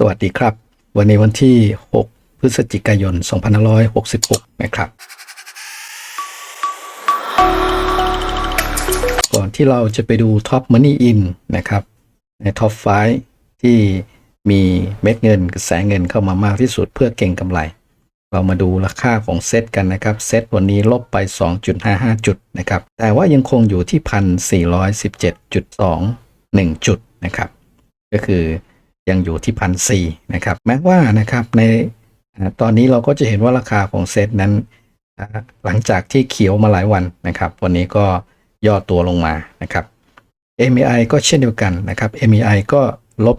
สวัสดีครับ วันนี้วันที่ 6 พฤศจิกายน 2566 นะครับ ก่อนที่เราจะไปดู Top Money In นะครับ ใน Top 5 ที่มีเม็ดเงินกระแสเงินเข้ามามากที่สุดเพื่อเก่งกำไร เรามาดูราคาของเซตกันนะครับ เซตวันนี้ลบไป 2.55 จุดนะครับ แต่ว่ายังคงอยู่ที่ 1,417.21 จุดนะครับ ก็คือ ยังอยู่ที่พันสี่นะครับแม้ว่านะครับในตอนนี้เราก็จะเห็นว่าราคาของเซตนั้น หลังจากที่เขียวมาหลายวันนะครับ วันนี้ก็ย่อตัวลงมานะครับ MAI ก็เช่นเดียวกันนะครับ MAI ก็ลบ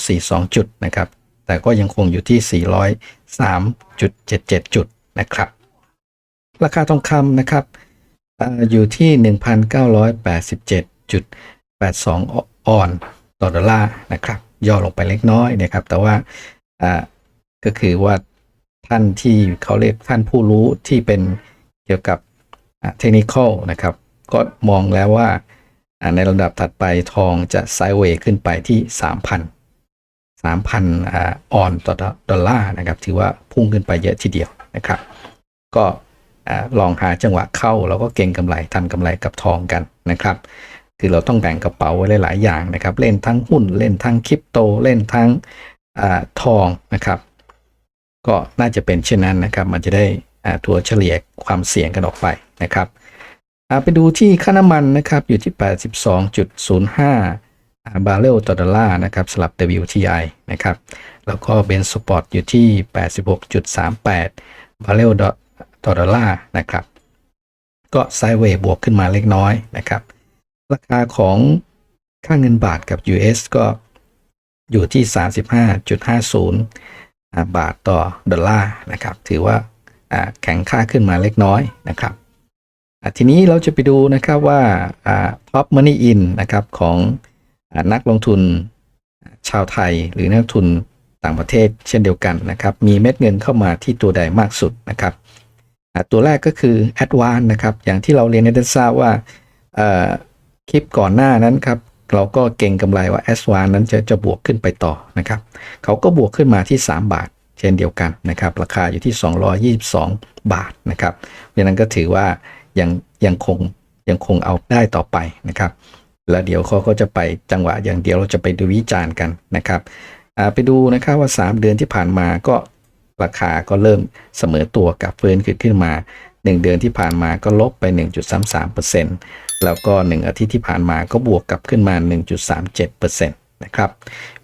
3.42 จุดนะครับ แต่ก็ยังคงอยู่ที่ 403.77 จุดนะครับ ราคาทองคำนะครับออยู่ที่ 1,987.82 ออนต่อดอลลาร์นะครับ ย่อลงไปเล็กน้อยนะครับ แต่ว่าก็คือว่าท่านที่เขาเรียกท่านผู้รู้ที่เป็นเกี่ยวกับเทคนิคอลนะครับ ก็มองแล้วว่าในระดับถัดไปทองจะไซด์เวย์ขึ้นไปที่ 3,000 3,000ออนต่อดอลลาร์นะครับ ถือว่าพุ่งขึ้นไปเยอะทีเดียวนะครับ ก็ลองหาจังหวะเข้าแล้วก็เก่งกำไรทำกำไรกับทองกันนะครับ คือเราต้องแบ่งกระเป๋าไว้หลาย ๆ อย่างนะครับ เล่นทั้งหุ้นเล่นทั้งคริปโต เล่นทั้งอทองนะครับ ก็น่าจะเป็นเช่นนั้นนะครับ มันจะได้อ่าตัวเฉลี่ยความเสี่ยงกันออกไปนะครับไปดูที่ค่าน้ำมันนะครับอยู่ที่ 82.05 บาร์เรลต่อดอลลาร์นะครับสลับ WTI นะครับแล้วก็เบนซ์สปอร์ตอยู่ที่ 86.38 บาร์เรลต่อดอลลาร์นะครับ ก็ไซด์เวย์บวกขึ้นมาเล็กน้อยนะครับ ราคาของค่าเงินบาทกับ US ก็อยู่ที่ 35.50อ่าบาทต่อดอลลาร์นะครับ ถือว่าแข็งค่าขึ้นมาเล็กน้อยนะครับทีนี้เราจะไปดูนะครับว่าอ่า Top Money In นะครับของอนักลงทุนชาวไทยหรือนักทุนต่างประเทศเช่นเดียวกันนะครับ มีเม็ดเงินเข้ามาที่ตัวใดมากสุดนะครับตัวแรกก็คือ a d v a n c e นะครับ อย่างที่เราเรียนให้ได้ทราบว่า คลิปก่อนหน้านั้นครับเราก็เก่งกำไรว่า s อ n นั้นจะจะบวกขึ้นไปต่อนะครับเขาก็บวกขึ้นมาที่ 3 บาท เช่นเดียวกันนะครับราคาอยู่ที่ 222 บาทนะครับเพราะฉะนั้นก็ถือว่ายังยังคงยังคงเอาได้ต่อไปนะครับ แล้วเดี๋ยวเขาก็จะไปจังหวะอย่างเดียวเราจะไปดูวิจารณ์กันนะครับไปดูนะครับว่า 3 เดือนที่ผ่านมาก็ราคาก็เริ่มเสมอตัวกับเฟิร์นขึ้นขึ้นมา 1 เดือนที่ผ่านมาก็ลบไป 1.33% แล้วก็ 1 อาทิตย์ที่ผ่านมาก็บวกกลับขึ้นมา 1.37%นะครับ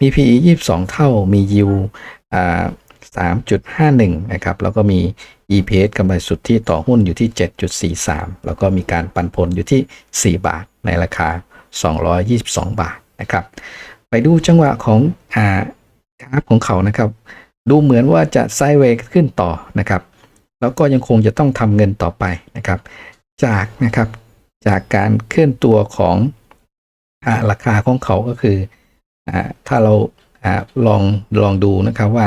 มี PE 22 เท่า มี yield อ่า3.51 นะครับ แล้วก็มี EPS กำไรสุทธิต่อหุ้นอยู่ที่ 7.43 แล้วก็มีการปันผลอยู่ที่ 4 บาทในราคา 222 บาทนะครับ ไปดูจังหวะของอ่ากราฟของเขานะครับ ดูเหมือนว่าจะไซเวย์ขึ้นต่อนะครับ แล้วก็ยังคงจะต้องทำเงินต่อไปนะครับ จากนะครับ จากการเคลื่อนตัวของอราคาของเขาก็คืออถ้าเราอลองลองดูนะครับว่า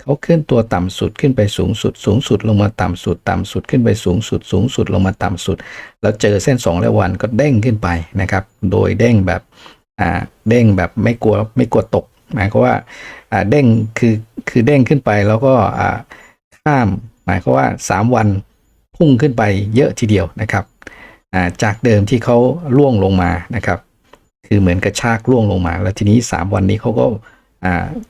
เขาเคลื่อนตัวต่ำสุดขึ้นไปสูงสุด สูงสุดลงมาต่ำสุด ต่ำสุดขึ้นไปสูงสุด สูงสุดลงมาต่ำสุด แล้วเจอเส้น 2 และวันก็เด้งขึ้นไปนะครับ โดยเด้งแบบเด้งแบบไม่กลัวไม่กลัวตกหมายความว่าเด้งคือคือเด้งขึ้นไปแล้วก็ข้ามหมายความว่า 3 วันพุ่งขึ้นไปเยอะทีเดียวนะครับ จากเดิมที่เขาล่วงลงมานะครับ คือเหมือนกระชากล่วงลงมา แล้วทีนี้ 3 วันนี้เขาก็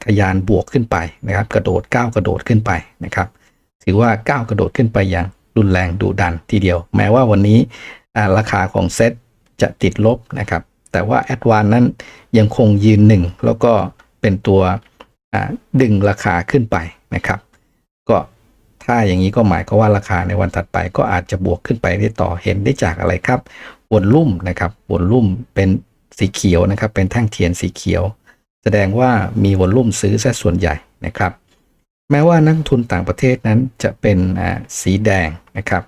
ทยานบวกขึ้นไปนะครับ กระโดดก้าวกระโดดขึ้นไปนะครับ ถือว่าก้าวกระโดดขึ้นไปอย่างรุนแรงดุดันทีเดียว แม้ว่าวันนี้ราคาของเซ็ตจะติดลบนะครับ แต่ว่าแอดวานนั้นยังคงยืนหนึ่งแล้วก็เป็นตัวดึงราคาขึ้นไปนะครับ ถ้าอย่างนี้ก็หมายก็ว่าราคาในวันถัดไปก็อาจจะบวกขึ้นไปได้ต่อเห็นได้จากอะไรครับวอลลุ่มนะครับวอลลุ่มเป็นสีเขียวนะครับ เป็นแท่งเทียนสีเขียว แสดงว่ามีวอลลุ่มซื้อซะส่วนใหญ่นะครับ แม้ว่านักทุนต่างประเทศนั้นจะเป็นสีแดงนะครับ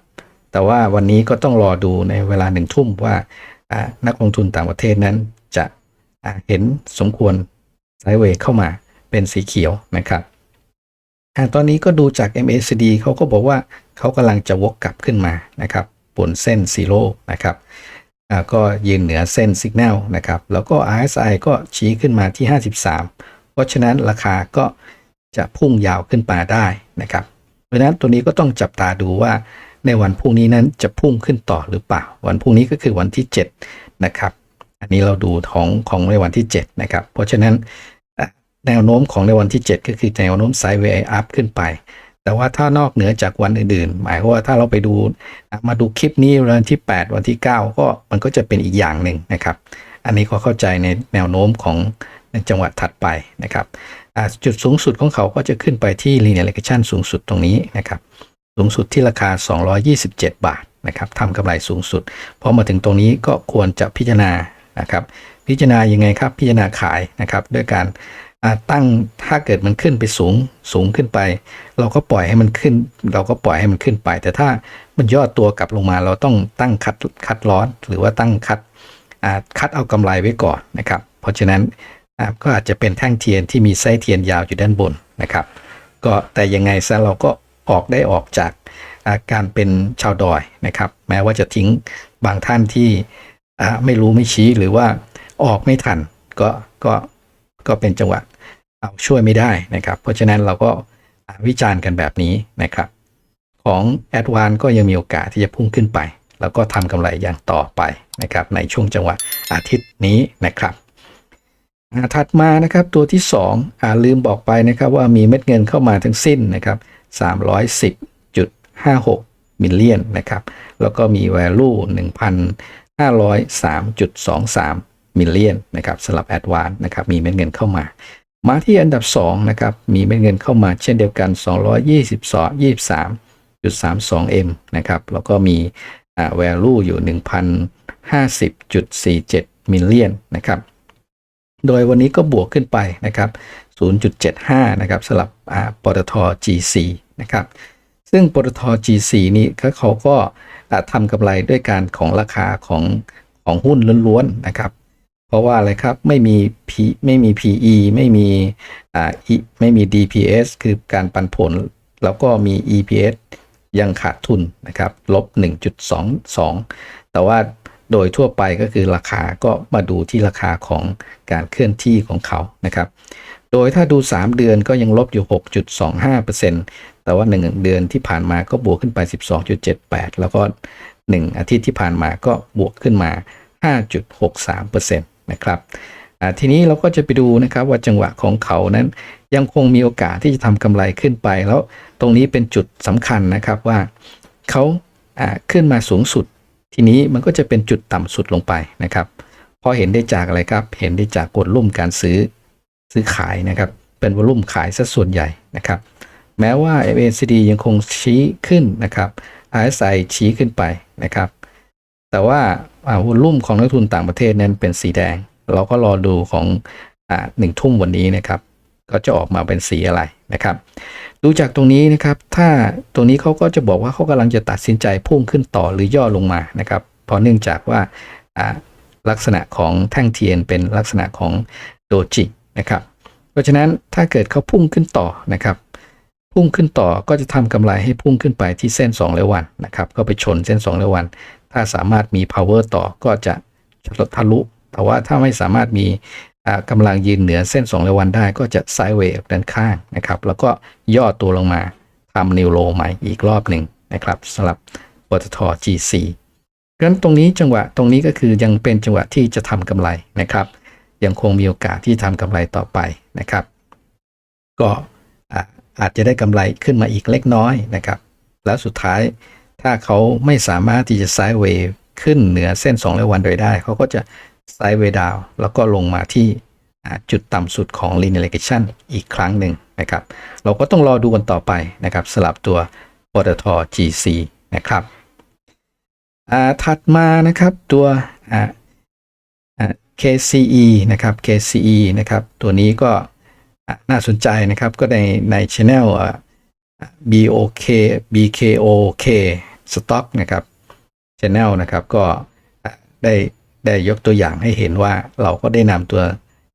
แต่ว่าวันนี้ก็ต้องรอดูในเวลาหนึ่งทุ่มว่านักลงทุนต่างประเทศนั้นจะเห็นสมควรไซด์เวย์เข้ามาเป็นสีเขียวนะครับ อ่าตอนนี้ก็ดูจาก MACD เขาก็บอกว่าเขากำลังจะวกกลับขึ้นมานะครับบนเส้นซีโร่นะครับอ่าก็ยืนเหนือเส้นสัญญาณนะครับแล้วก็ RSI ก็ชี้ขึ้นมาที่ 53ราะฉะนั้นราคาก็จะพุ่งยาวขึ้นมาได้นะครับ เพราะฉะนั้นตัวนี้ก็ต้องจับตาดูว่าในวันพรุ่งนี้นั้นจะพุ่งขึ้นต่อหรือเปล่า วันพรุ่งนี้ก็คือวันที่ 7 นะครับ อันนี้เราดูของของในวันที่ 7 นะครับ เพราะฉะนั้น แนวโน้มของในวันที่ 7 ก็คือแนวโน้มไซด์เวย์อัพขึ้นไป แต่ว่าถ้านอกเหนือจากวันอื่นๆ หมายความว่าถ้าเราไปดูมาดูคลิปนี้วันที่ 8 วันที่ 9 ก็มันก็จะเป็นอีกอย่างหนึ่งนะครับ อันนี้ก็เข้าใจในแนวโน้มของในจังหวะถัดไปนะครับจุดสูงสุดของเขาก็จะขึ้นไปที่ linear regression สูงสุดตรงนี้นะครับสูงสุดที่ราคา 227 บาทนะครับทำกำไรสูงสุดพอมาถึงตรงนี้ก็ควรจะพิจารณานะครับพิจารณายังไงครับพิจารณาขายนะครับด้วยการ ตั้งถ้าเกิดมันขึ้นไปสูงสูงขึ้นไป เราก็ปล่อยให้มันขึ้น เราก็ปล่อยให้มันขึ้นไป แต่ถ้ามันย่อตัวกลับลงมา เราต้องตั้งคัดคัดลอสหรือว่าตั้งคัดคัดเอากำไรไว้ก่อนนะครับ เพราะฉะนั้นก็อาจจะเป็นแท่งเทียนที่มีไส้เทียนยาวอยู่ด้านบนนะครับ ก็แต่ยังไงซะเราก็ออกได้ออกจากาการเป็นชาวดอยนะครับ แม้ว่าจะทิ้งบางท่านที่ไม่รู้ไม่ชี้หรือว่าออกไม่ทันก็ก็ก็เป็นจังหวะ เอาช่วยไม่ได้นะครับ เพราะฉะนั้นเราก็วิจารณ์กันแบบนี้นะครับ ของแอดวานก็ยังมีโอกาสที่จะพุ่งขึ้นไป แล้วก็ทำกำไรอย่างต่อไปนะครับ ในช่วงจังหวะอาทิตย์นี้นะครับถัดมานะครับตัวที่2อ่าลืมบอกไปนะครับว่ามีเม็ดเงินเข้ามาทั้งสิ้นนะครับ310.56 มิลเลียนนะครับ แล้วก็มี value 1,503.23 มิลเลียนนะครับสำหรับแอดวานนะครับมีเม็ดเงินเข้ามา มาที่อันดับ 2 นะครับ มีเม็ดเงินเข้ามาเช่นเดียวกัน 222 23.32 m นะครับ แล้วก็มีอ่า value อยู่ 1,050.47 มิลเลียนนะครับ โดยวันนี้ก็บวกขึ้นไปนะครับ 0.75 นะครับสำหรับอ่าปตท GC นะครับ ซึ่งปตท GC นี่เขาก็ทำกำไรด้วยการของราคาของของหุ้นล้วนๆนะครับ เพราะว่าอะไรครับไม่มี P ไม่มี PE ไม่มีอ่า E ไม่มี DPS คือการปันผล แล้วก็มี EPS ยังขาดทุนนะครับลบ 1.22 แต่ว่าโดยทั่วไปก็คือราคาก็มาดูที่ราคาของการเคลื่อนที่ของเขานะครับ โดยถ้าดู 3 เดือนก็ยังลบอยู่ 6.25%แต่ว่า 1 เดือนที่ผ่านมาก็บวกขึ้นไป 12.78 แล้วก็ 1 อาทิตย์ที่ผ่านมาก็บวกขึ้นมา 5.63%น นะครับทีนี้เราก็จะไปดูนะครับว่าจังหวะของเขานั้น ยังคงมีโอกาสที่จะทำกำไรขึ้นไป แล้วตรงนี้เป็นจุดสำคัญนะครับว่าเขาขึ้นมาสูงสุด ทีนี้มันก็จะเป็นจุดต่ำสุดลงไปนะครับพอเห็นได้จากอะไรครับ เห็นได้จากกดลุ่มการซื้อซื้อขายนะครับเป็นวอลุ่มขายซะส่วนใหญ่นะครับ แม้ว่า MACD ยังคงชี้ขึ้นนะครับ RSI ชี้ขึ้นไปนะครับ แต่ว่า อ่าวอลุ่มของนักทุนต่างประเทศนั้นเป็นสีแดง เราก็รอดูของหนึ่งทุ่มวันนี้นะครับ ก็จะออกมาเป็นสีอะไรนะครับ ดูจากตรงนี้นะครับ ถ้าตรงนี้เขาก็จะบอกว่าเขากำลังจะตัดสินใจพุ่งขึ้นต่อหรือย่อลงมานะครับ เพราะเนื่องจากว่าลักษณะของแท่งเทียนเป็นลักษณะของโดจินะครับ เพราะฉะนั้นถ้าเกิดเขาพุ่งขึ้นต่อนะครับ พุ่งขึ้นต่อก็จะทำกำไรให้พุ่งขึ้นไปที่เส้น2ร้อยวันนะครับ ก็ไปชนเส้น2ร้อยวัน ถ้าสามารถมี power ต่อก็จะทะลุ แต่ว่าถ้าไม่สามารถมีอ่ากำลังยืนเหนือเส้น2ร้อยวันได้ก็จะไซด์เวย์ด้านข้างนะครับ แล้วก็ย่อตัวลงมาทำนิวโลใหม่อีกรอบหนึ่งนะครับสำหรับปตท GC เพราะฉะนั้นตรงนี้จังหวะตรงนี้ก็คือยังเป็นจังหวะที่จะทำกำไรนะครับ ยังคงมีโอกาสที่ทำกำไรต่อไปนะครับ ก็อาจจะได้กำไรขึ้นมาอีกเล็กน้อยนะครับ แล้วสุดท้าย ถ้าเขาไม่สามารถที่จะไซด์เวย์ขึ้นเหนือเส้น2ร้อยวันโดยได้ เขาก็จะไซด์เวย์ดาวแล้วก็ลงมาที่จุดต่ำสุดของ linear regression อีกครั้งหนึ่งนะครับ เราก็ต้องรอดูกันต่อไปนะครับสลับตัวปตท GC นะครับถัดมานะครับตัว KCE นะครับ KCE นะครับ ตัวนี้ก็น่าสนใจนะครับ ก็ในใน channel BOK BKOK Stock นะครับ channel นะครับก็ได้ได้ยกตัวอย่างให้เห็นว่าเราก็ได้นำตัว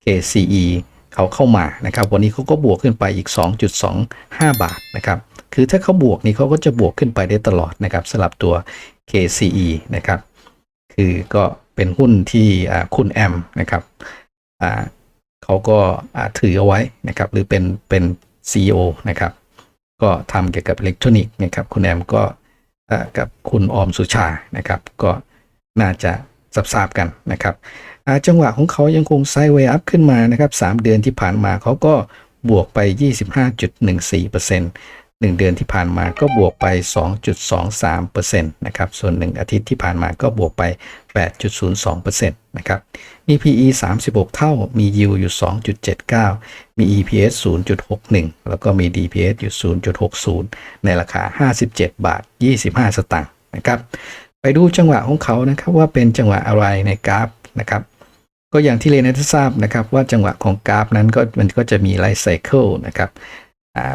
KCE เขาเข้ามานะครับ วันนี้เขาก็บวกขึ้นไปอีก 2.25 บาทนะครับ คือถ้าเขาบวกนี่เขาก็จะบวกขึ้นไปได้ตลอดนะครับสำหรับตัว KCE นะครับ คือก็เป็นหุ้นที่คุณแอมนะครับเขาก็ถือเอาไว้นะครับ หรือเป็นเป็น CEO นะครับ ก็ทำเกี่ยวกับอิเล็กทรอนิกส์นะครับคุณแอมก็กับคุณออมสุชานะครับ ก็น่าจะทราบกันนะครับอาจังหวะของเขายังคงไซด์เวย์อัพขึ้นมานะครับ 3 เดือนที่ผ่านมาเขาก็บวกไป 25.14% 1 เดือนที่ผ่านมาก็บวกไป 2.23%นะครับ ส่วน 1 อาทิตย์ที่ผ่านมาก็บวกไป 8.02%นะครับ มี PE 36 เท่า มี yield อยู่ 2.79 มี EPS 0.61 แล้วก็มี DPS อยู่ 0.60 ในราคา 57 บาท 25 สตางค์นะครับ ไปดูจังหวะของเขานะครับว่าเป็นจังหวะอะไรในกราฟนะครับก็อย่างที่เรียนให้ท่านทราบนะครับว่าจังหวะของกราฟนั้นก็มันก็จะมีไลฟ์ไซเคิลนะครับ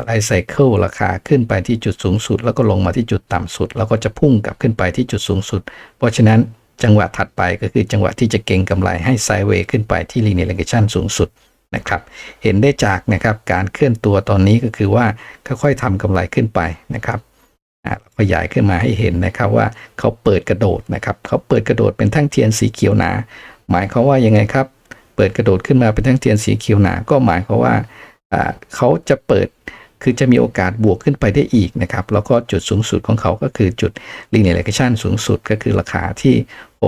ไลไซเคิลราคาขึ้นไปที่จุดสูงสุด แล้วก็ลงมาที่จุดต่ำสุด แล้วก็จะพุ่งกลับขึ้นไปที่จุดสูงสุด เพราะฉะนั้นจังหวะถัดไปก็คือจังหวะที่จะเก็งกำไรให้ไซเวย์ขึ้นไปที่ linear regression สูงสุดนะครับเห็นได้จากนะครับการเคลื่อนตัวตอนนี้ก็คือว่าค่อยๆทำกำไรขึ้นไปนะครับขยายขึ้นมาให้เห็นนะครับว่าเขาเปิดกระโดดนะครับเขาเปิดกระโดดเป็นแท่งเทียนสีเขียวหนา หมายควาว่ายังไงครับ เปิดกระโดดขึ้นมาเป็นแท่งเทียนสีเขียวหนา ก็หมายควาว่า เขาจะเปิดคือจะมีโอกาสบวกขึ้นไปได้อีกนะครับ แล้วก็จุดสูงสุดของเขาก็คือจุด linear regression สูงสุดก็คือราคาที่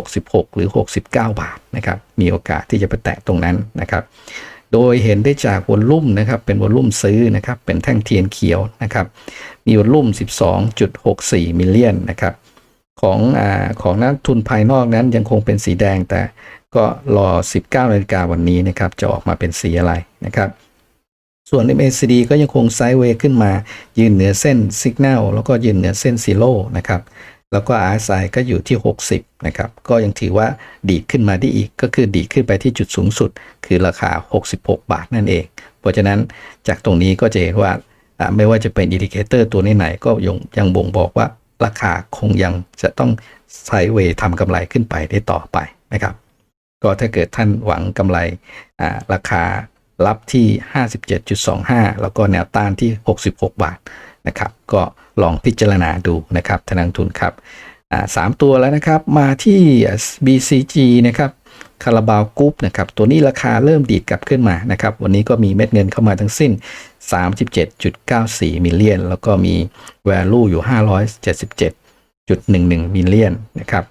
66 หรือ 69 บาทนะครับ มีโอกาสที่จะไปแตะตรงนั้นนะครับ โดยเห็นได้จากวอลลุ่มนะครับ เป็นวอลลุ่มซื้อนะครับ เป็นแท่งเทียนเขียวนะครับ มีวอลลุ่ม 12.64 มิลเลียนนะครับ ของอของนักทุนภายนอกนั้นยังคงเป็นสีแดงแต่ก็รอ 19นาฬิกาวันนี้นะครับ จะออกมาเป็นสีอะไรนะครับ ส่วน MACD ก็ยังคงไซด์เวย์ขึ้นมา ยืนเหนือเส้น Signal แล้วก็ยืนเหนือเส้น Zero นะครับแล้วก็ RSI ก็อยู่ที่ 60 นะครับ ก็ยังถือว่าดีขึ้นมาได้อีก ก็คือดีขึ้นไปที่จุดสูงสุด คือราคา 66 บาทนั่นเอง เพราะฉะนั้นจากตรงนี้ก็จะเห็นว่าไม่ว่าจะเป็นอินดิเคเตอร์ตัวไหนๆก็ยังยังบ่งบอกว่าราคาคงยังจะต้องไซด์เวย์ทำกำไรขึ้นไปได้ต่อไปนะครับ ก็ถ้าเกิดท่านหวังกำไรราคา รับที่ 57.25 แล้วก็แนวต้านที่ 66 บาทนะครับ ก็ลองพิจารณาดูนะครับทางนักทุนครับสามตัวแล้วนะครับมาที่ BCG นะครับคาราบาวกรุ๊ปนะครับตัวนี้ราคาเริ่มดีดกลับขึ้นมานะครับ วันนี้ก็มีเม็ดเงินเข้ามาทั้งสิ้น 37.94 มิลเลียน แล้วก็มี value อยู่ 577.11 มิลเลียนนะครับ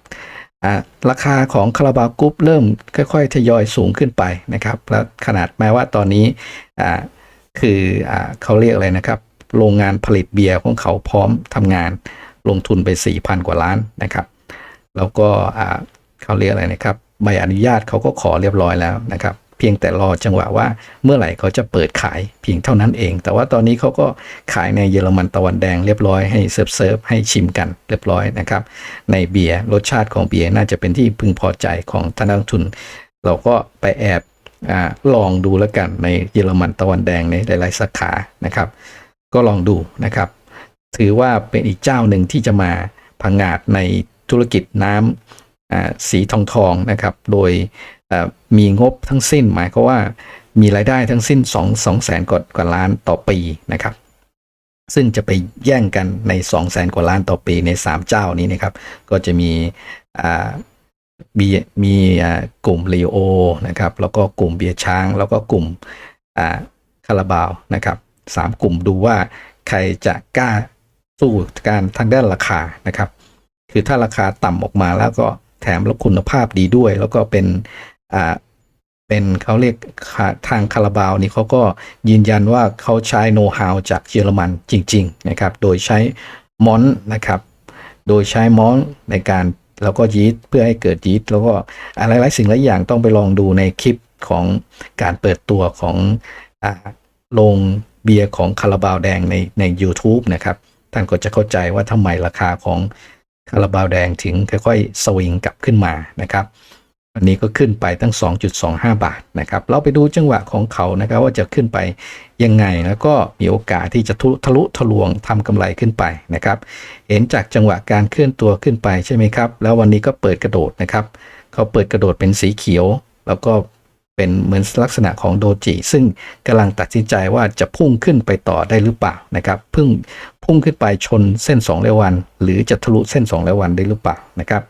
ราคาของคาราบาวกรุ๊ปเริ่มค่อยๆทยอยสูงขึ้นไปนะครับ แล้วขนาดแม้ว่าตอนนี้คืออเขาเรียกอะไรนะครับ โรงงานผลิตเบียร์ของเขาพร้อมทำงานลงทุนไป 4,000 กว่าล้านนะครับ แล้วก็เขาเรียกอะไรนะครับใบอนุญาตเขาก็ขอเรียบร้อยแล้วนะครับ เพียงแต่รอจังหวะว่าเมื่อไหร่เขาจะเปิดขายเพียงเท่านั้นเอง แต่ว่าตอนนี้เขาก็ขายในเยอรมันตะวันแดงเรียบร้อยให้เซิร์ฟเซิร์ฟให้ชิมกันเรียบร้อยนะครับ ในเบียร์รสชาติของเบียร์น่าจะเป็นที่พึงพอใจของท่านนักทุน เราก็ไปแอบอลองดูแล้วกันในเยอรมันตะวันแดงในหลาย ๆ สาขานะครับ ก็ลองดูนะครับ ถือว่าเป็นอีกเจ้าหนึ่งที่จะมาพังงาดในธุรกิจน้ำสีทองทองนะครับ โดย มีงบทั้งสิ้น หมายก็ว่ามีรายได้ทั้งสิ้น 2 2แสนกว่ากว่าล้านต่อปีนะครับ ซึ่งจะไปแย่งกันใน 2 แสนกว่าล้านต่อปีใน 3 เจ้านี้นะครับ ก็จะมีมีมีกลุ่มเลีโอนะครับ แล้วก็กลุ่มเบียร์ช้าง แล้วก็กลุ่มคาราบาวนะครับสามกลุ่มดูว่าใครจะกล้าสู้การทางด้านราคานะครับ คือถ้าราคาต่ำออกมาแล้วก็แถมแล้วคุณภาพดีด้วย แล้วก็เป็น อ่าเป็นเขาเรียกทางคาราบาวนี่เขาก็ยืนยันว่าเขาใช้โน้ตฮาวจากเยอรมันจริง ๆ นะครับ โดยใช้มอนนะครับ โดยใช้มอนในการแล้วก็ยีสต์เพื่อให้เกิดยีสต์แล้วก็อะไรหลายสิ่งหลายอย่างต้องไปลองดูในคลิปของการเปิดตัวของอ่าโรงเบียร์ของคาราบาวแดงในใน u t u b e นะครับ ท่านก็จะเข้าใจว่าทำไมราคาของคาราบาวแดงถึงค่อยๆ สวิงกลับขึ้นมานะครับ วันนี้ก็ขึ้นไปตั้ง 2.25 บาทนะครับ เราไปดูจังหวะของเขานะครับว่าจะขึ้นไปยังไงแล้วก็มีโอกาสที่จะทะลุทะลวงทำกำไรขึ้นไปนะครับ เห็นจากจังหวะการเคลื่อนตัวขึ้นไปใช่ไหมครับ แล้ววันนี้ก็เปิดกระโดดนะครับ เขาเปิดกระโดดเป็นสีเขียว แล้วก็เป็นเหมือนลักษณะของโดจิ ซึ่งกำลังตัดสินใจว่าจะพุ่งขึ้นไปต่อได้หรือเปล่านะครับพิ่งพุ่งขึ้นไปชนเส้น2เรวัน หรือจะทะลุเส้น2เรวันได้หรือเปล่านะครับ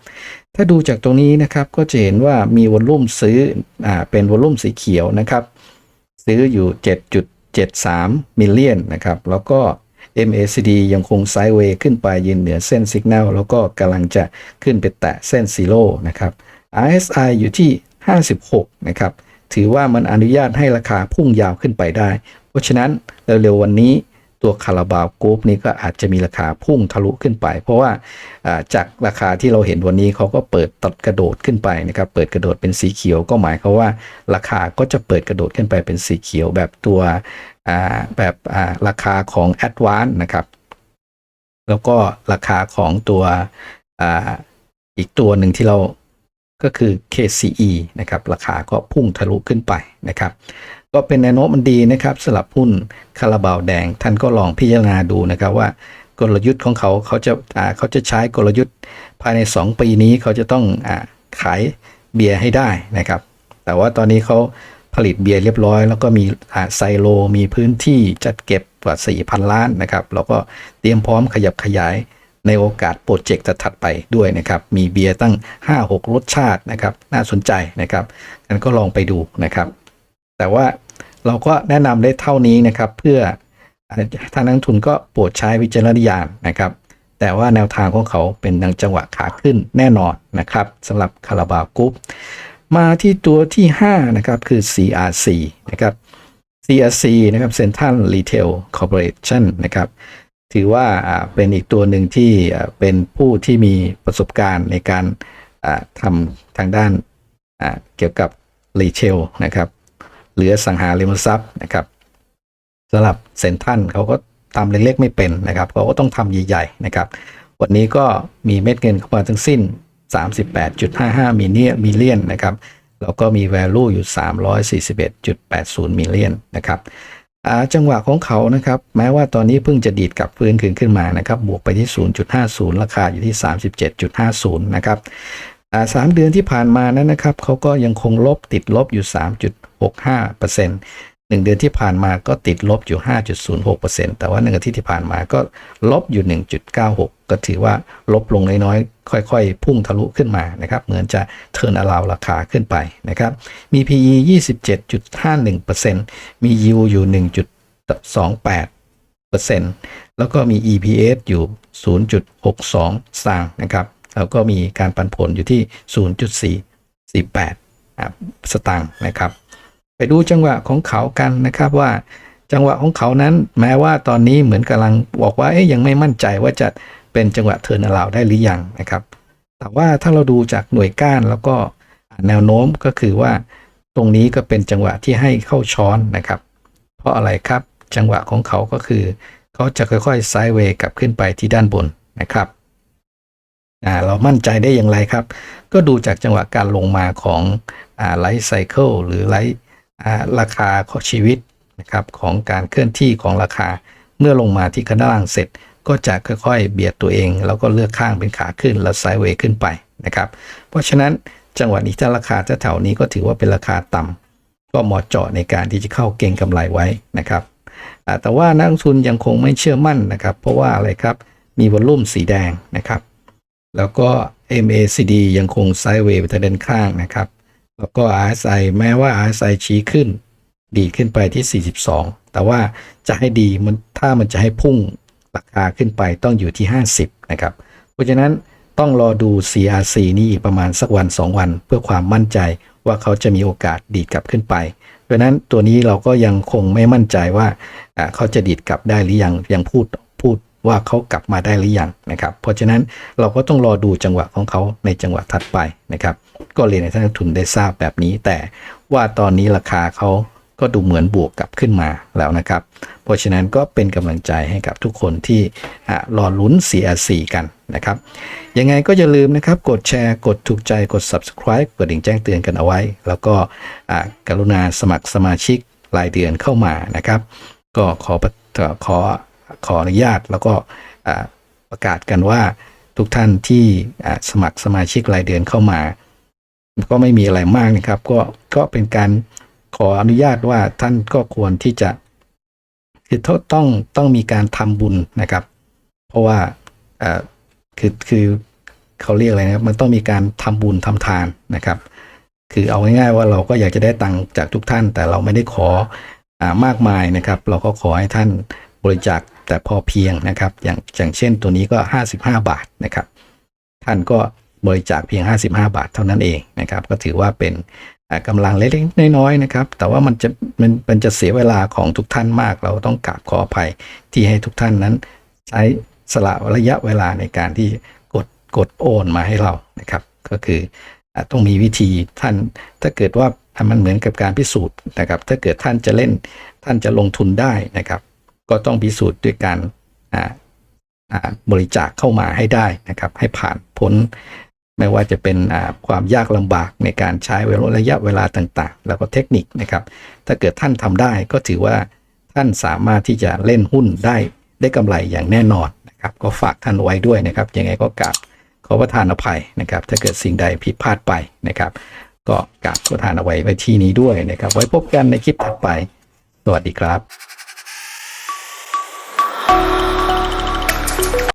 ถ้าดูจากตรงนี้นะครับก็จะเห็นว่ามีวอลลุ่มซื้ออ่าเป็นวอลลุ่มสีเขียวนะครับ ซื้ออยู่ 7.73 มิลเลียนนะครับ แล้วก็ MACD ยังคงไซด์เวย์ขึ้นไปยืนเหนือเส้นสัญญาณแล้วก็กำลังจะขึ้นไปแตะเส้นซีโร่นะครับ RSI อยู่ที่ 56 นะครับ ถือว่ามันอนุญาตให้ราคาพุ่งยาวขึ้นไปได้ เพราะฉะนั้นเร็วๆวันนี้ ตัวคาราบาวกรุ๊ปนี้ก็อาจจะมีราคาพุ่งทะลุขึ้นไป เพราะว่าจากราคาที่เราเห็นวันนี้เขาก็เปิดตัดกระโดดขึ้นไปนะครับเปิดกระโดดเป็นสีเขียวก็หมายความว่า ราคาก็จะเปิดกระโดดขึ้นไปเป็นสีเขียวแบบตัวแบบราคาของ a d v a n c e นะครับแล้วก็ราคาของตัวอ,อีกตัวหนึ่งที่เราก็คือ KCE นะครับ ราคาก็พุ่งทะลุขึ้นไปนะครับ ก็เป็นแนวโน้มมันดีนะครับสำหรับหุ้นคาราบาวแดง ท่านก็ลองพิจารณาดูนะครับว่ากลยุทธ์ของเขาเขาจะเขาจะใช้กลยุทธ์ภายใน 2 ปีนี้เขาจะต้องอขายเบียร์ให้ได้นะครับ แต่ว่าตอนนี้เขาผลิตเบียร์เรียบร้อย แล้วก็มีไซโล มีพื้นที่จัดเก็บกว่า 4,000 ล้านนะครับแล้วก็เตรียมพร้อมขยับขยายในโอกาสโปรเจกต์ถัดไปด้วยนะครับ มีเบียร์ตั้ง 5-6 รสชาตินะครับ น่าสนใจนะครับงั้นก็ลองไปดูนะครับ แต่ว่าเราก็แนะนำได้เท่านี้นะครับ เพื่ออ่าทางนักทุนก็โปรดใช้วิจารณญาณนะครับ แต่ว่าแนวทางของเขาเป็นดังจังหวะขาขึ้นแน่นอนนะครับสำหรับคาราบาวกรุ๊ปมาที่ตัวที่ 5 นะครับ คือ CRC นะครับ CRC นะครับ Central Retail Corporation นะครับ ถือว่าเป็นอีกตัวหนึ่งที่เป็นผู้ที่มีประสบการณ์ในการทำทางด้านเกี่ยวกับรีเทลนะครับ หรือสังหาริมทรัพย์นะครับสำหรับเซ็นทรัลเขาก็ทำเล็กๆไม่เป็นนะครับเขาก็ต้องทำใหญ่ๆนะครับ วันนี้ก็มีเม็ดเงินเข้ามาทั้งสิ้น 38.55มิลเลียนมิลเลียนนะครับแล้วก็มี value อยู่ 341.80มิลเลียนนะครับอ่าจังหวะของเขานะครับ แม้ว่าตอนนี้เพิ่งจะดีดกลับฟื้นคืนขึ้นมานะครับ บวกไปที่ 0.50 ราคาอยู่ที่ 37.50 นะครับ สามเดือนที่ผ่านมานั้นนะครับเขาก็ยังคงลบติดลบอยู่ 3.65%หนึ่งเดือนที่ผ่านมาก็ติดลบอยู่ 5.06%แต่ว่าหนึ่งอาทิตย์ที่ผ่านมาก็ลบอยู่ 1.96 ก็ถือว่าลบลงน้อยๆ ค่อยๆ พุ่งทะลุขึ้นมานะครับ เหมือนจะเทิร์นอลาวราคาขึ้นไปนะครับ มี PE 27.51%มี yield อยู่ 1.28%แล้วก็มี EPS อยู่ 0.62สตางค์นะครับ แล้วก็มีการปันผลอยู่ที่ 0.448 สตางค์นะครับ ไปดูจังหวะของเขากันนะครับว่าจังหวะของเขานั้นแม้ว่าตอนนี้เหมือนกำลังบอกว่าเอ๊ยยังไม่มั่นใจว่าจะเป็นจังหวะเทิร์นอราวได้หรือยังนะครับ แต่ว่าถ้าเราดูจากหน่วยก้านแล้วก็แนวโน้มก็คือว่าตรงนี้ก็เป็นจังหวะที่ให้เข้าช้อนนะครับ เพราะอะไรครับจังหวะของเขาก็คือ เขาจะค่อยๆไซด์เวย์กลับขึ้นไปที่ด้านบนนะครับ อ่าเรามั่นใจได้อย่างไรครับ ก็ดูจากจังหวะการลงมาของอ่าไลฟ์ไซเคิลหรือไลฟ์อ่าราคาของชีวิตนะครับของการเคลื่อนที่ของราคาเมื่อลงมาที่ข้างล่างเสร็จ ก็จะค่อยๆ เบียดตัวเอง แล้วก็เลือกข้างเป็นขาขึ้นแล้วไซด์เวย์ขึ้นไปนะครับ เพราะฉะนั้นจังหวะนี้ถ้าราคาแถวนี้ก็ถือว่าเป็นราคาต่ำก็เหมาะเจาะในการที่จะเข้าเก็งกำไรไว้นะครับอ่าแต่ว่านักลงทุนยังคงไม่เชื่อมั่นนะครับ เพราะว่าอะไรครับมีวอลลุ่มสีแดงนะครับ แล้วก็ MACD ยังคงไซด์เวย์ไปทางด้านข้างนะครับ แล้วก็ RSI แม้ว่า RSI ชี้ขึ้น ดีขึ้นไปที่ 42 แต่ว่าจะให้ดีมันถ้ามันจะให้พุ่งราคาขึ้นไปต้องอยู่ที่ 50 นะครับ เพราะฉะนั้นต้องรอดู CRC นี่อีกประมาณสักวัน 2 วัน เพื่อความมั่นใจว่าเขาจะมีโอกาสดีดกลับขึ้นไป เพราะฉะนั้นตัวนี้เราก็ยังคงไม่มั่นใจว่าเขาจะดีดกลับได้หรือยังยังพูด ว่าเขากลับมาได้หรือยังนะครับ เพราะฉะนั้นเราก็ต้องรอดูจังหวะของเขาในจังหวะถัดไปนะครับ ก็เรียนให้ท่านนักทุนได้ทราบแบบนี้ แต่ว่าตอนนี้ราคาเขาก็ดูเหมือนบวกกลับขึ้นมาแล้วนะครับ เพราะฉะนั้นก็เป็นกำลังใจให้กับทุกคนที่อะรอลุ้น CRC กันนะครับ ยังไงก็อย่าลืมนะครับ กดแชร์ กดถูกใจ กด subscribe กดดิ่งแจ้งเตือนกันเอาไว้ แล้วก็อะกรุณาสมัครสมาชิกรายเดือนเข้ามานะครับ ก็ขอขอ ขออนุญาตแล้วก็ประกาศกันว่าทุกท่านที่สมัครสมาชิกรายเดือนเข้ามา ก็ไม่มีอะไรมากนะครับ ก็ก็เป็นการขออนุญาตว่าท่านก็ควรที่จะคือต้องต้องมีการทำบุญนะครับ เพราะว่าคือคือเขาเรียกอะไรนะมันต้องมีการทำบุญทำทานนะครับ คือเอาง่ายๆว่าเราก็อยากจะได้ตังค์จากทุกท่าน แต่เราไม่ได้ขออมากมายนะครับ เราก็ขอให้ท่านบริจาค แต่พอเพียงนะครับ อย่างอย่างเช่นตัวนี้ก็ 55 บาทนะครับ ท่านก็บริจาคเพียง 55 บาทเท่านั้นเองนะครับ ก็ถือว่าเป็นอ่ากำลังเล็กๆน้อยๆนะครับ แต่ว่ามันจะมันมันจะเสียเวลาของทุกท่านมาก เราต้องกราบขออภัยที่ให้ทุกท่านนั้น ใช้สละระยะเวลาในการที่กดกดโอนมาให้เรานะครับ ก็คืออต้องมีวิธีท่านถ้าเกิดว่ามันเหมือนกับการพิสูจน์นะครับ ถ้าเกิดท่านจะเล่นท่านจะลงทุนได้นะครับ ก็ต้องพิสูจน์ด้วยการบริจาคเข้ามาให้ได้นะครับ ให้ผ่านพ้นไม่ว่าจะเป็นความยากลำบากในการใช้เวลาระยะเวลาต่างๆ แล้วก็เทคนิคนะครับ ถ้าเกิดท่านทำได้ก็ถือว่าท่านสามารถที่จะเล่นหุ้นได้ได้กำไรอย่างแน่นอนนะครับ ก็ฝากท่านไว้ด้วยนะครับ ยังไงก็กราบขอประทานอภัยนะครับ ถ้าเกิดสิ่งใดผิดพลาดไปนะครับ ก็กราบขอประทานเอาไว้ไว้ที่นี้ด้วยนะครับ ไว้พบกันในคลิปถัดไป สวัสดีครับ